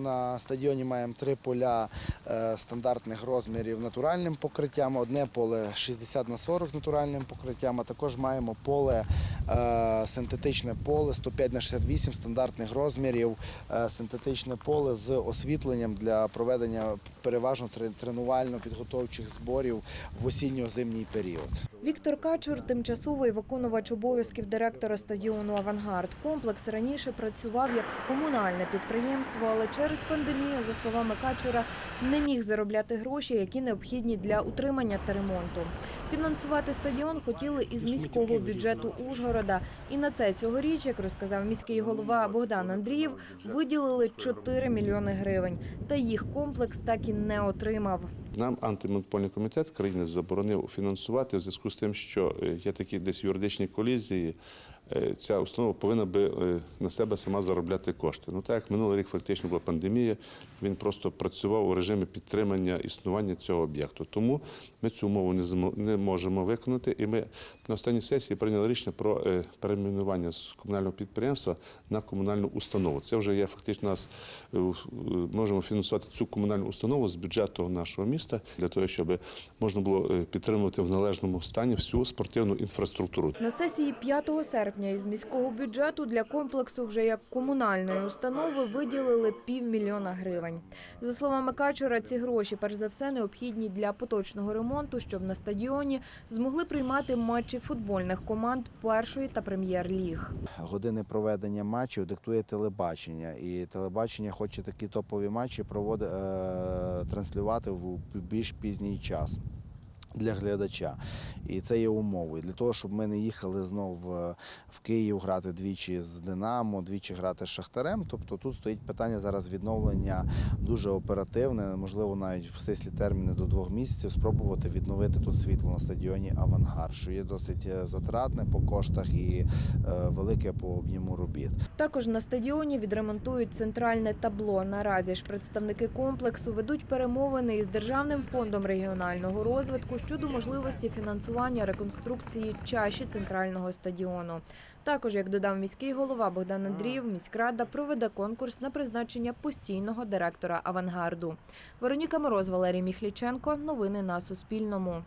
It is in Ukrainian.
На стадіоні маємо три поля е, стандартних розмірів натуральним покриттям, одне поле 60 на 40 з натуральним покриттям, а також маємо поле синтетичне поле 105 на 68 стандартних розмірів, е, синтетичне поле з освітленням для проведення переважно тренувально-підготовчих зборів в осінньо-зимній період. Віктор Качур, тимчасовий виконувач обов'язків директора стадіону Авангард. Комплекс раніше працював як комунальне підприємство, але через пандемію, за словами Качура, не міг заробляти гроші, які необхідні для утримання та ремонту. Фінансувати стадіон хотіли із міського бюджету Ужгорода. І на це цьогоріч, як розказав міський голова Богдан Андрієв, виділили 4 мільйони гривень. Та їх комплекс так і не отримав. Нам антимонопольний комітет країни заборонив фінансувати в зв'язку з тим, що є такі десь юридичні колізії. Е, Ця установа повинна би е, на себе сама заробляти кошти. Ну так як минулий рік фактично була пандемія, він просто працював у режимі підтримання існування цього об'єкту. Тому ми цю умову не можемо виконати. І ми на останній сесії прийняли рішення про е, перейменування з комунального підприємства на комунальну установу. Це вже є фактично нас можемо фінансувати цю комунальну установу з бюджету нашого міста для того, щоб можна було підтримувати в належному стані всю спортивну інфраструктуру. На сесії 5 серпня із міського бюджету для комплексу вже як комунальної установи виділили півмільйона гривень. За словами Качура, ці гроші перш за все необхідні для поточного ремонту, щоб на стадіоні змогли приймати матчі футбольних команд першої та прем'єр-ліг. години проведення матчів диктує телебачення, і телебачення хоче такі топові матчі проводи, е, транслювати в більш пізній час. Для глядача, і це є умовою для того, щоб ми не їхали знов е, в Київ грати двічі з Динамо, двічі грати з Шахтарем. Тобто тут стоїть питання зараз відновлення дуже оперативне, можливо, навіть в стислі терміни до двох місяців спробувати відновити тут світло на стадіоні Авангард, що є досить е, затратне по коштах і е, велике по об'єму робіт. Також на стадіоні відремонтують центральне табло. Наразі ж представники комплексу ведуть перемовини із Державним фондом регіонального розвитку щодо можливості фінансування реконструкції чаші центрального стадіону. Також, як додав міський голова Богдан Андріїв, міськрада проведе конкурс на призначення постійного директора авангарду. Вероніка Мороз, Валерій Міхліченко. Новини на Суспільному.